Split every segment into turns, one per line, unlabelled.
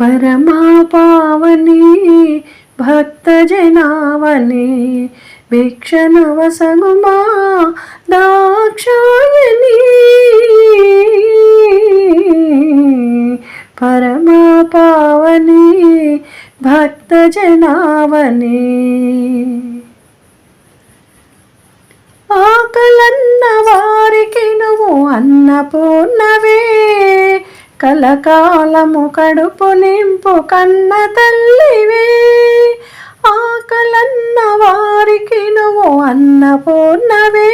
పరమా పావని భక్తజనావని భిక్షను దాక్షాయని. పరమా పావని భక్తజనావని. ఆకలన్న వారికి నువ్వు అన్నపూర్ణ కలకాలము కడుపు నింపు కన్న తల్లివే. ఆకలన్న వారికి నువ్వు అన్నపూర్ణవే.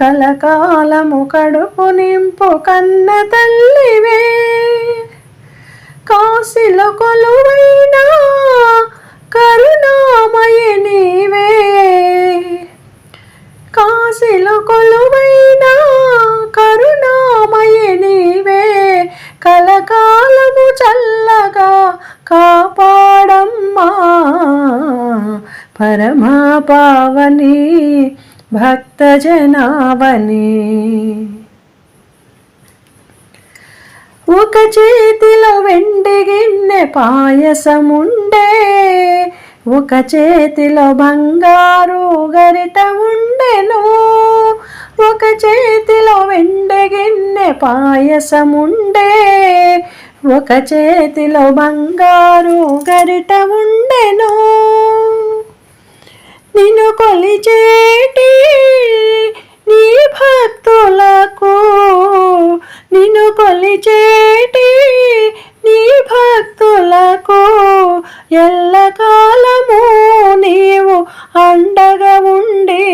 కలకాలము కడుపు నింపు కన్న తల్లివే. కాపాడమ్మా. పరమా పావని భక్తజనావని. ఒక చేతిలో వెండి గిన్నె పాయసముండే ఒక చేతిలో బంగారు గరిట ఉండెను ఒక చేతిలో వెండి గిన్నె పాయసముండే ఒక చేతిలో బంగారు గరిట ఉండెను. నిన్ను కొలిచేటి నీ భక్తులకు. నిన్ను కొలిచేటి నీ భక్తులకు. ఎల్లకాలము నీవు అండగా ఉండి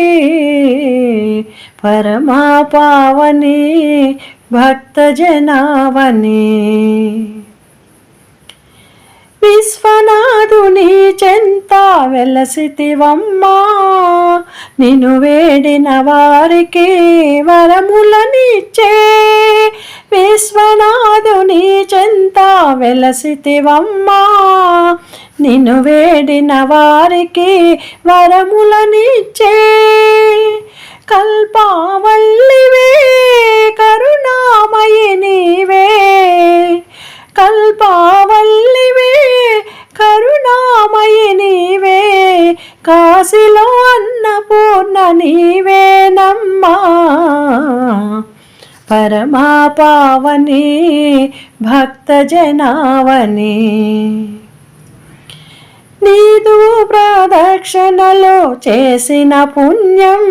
పరమా పావని భక్తజనావని. విశ్వనాథుని చెంత వెలసితివమ్మా నిన్ను వేడిన వారికి వరములనిచ్చే. విశ్వనాథుని చెంత వెలసితివమ్మా నిన్ను వేడిన వారికి వరములనిచ్చే. కాశీలో అన్నపూర్ణ నీవేనమ్మా. పరమా పావని భక్తజనావని. నీదు ప్రదక్షిణలో చేసిన పుణ్యం.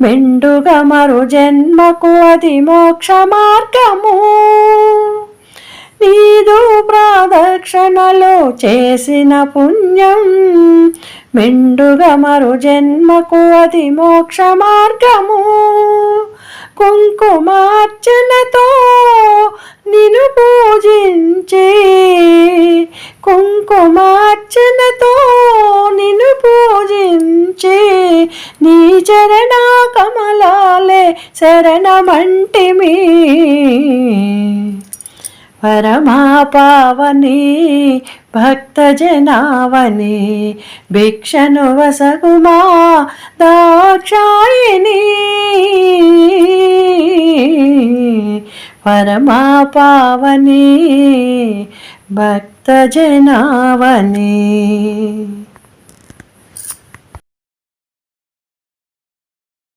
మెండుగా మరు జన్మకు అది మోక్ష మార్గము. నీదు ప్రదక్షిణలో చేసిన పుణ్యం. మెండుగా మరు జన్మకు అది మోక్ష మార్గము. కుంకుమార్చనతో నిను పూజించి కుంకుమార్చనతో నిను పూజించి నీ చరణ కమలాలే శరణమంటిమి. పరమాపావని భక్తజనావని భిక్షను వసగుమా దాక్షాయిని. పరమాపావని భక్తజనావని.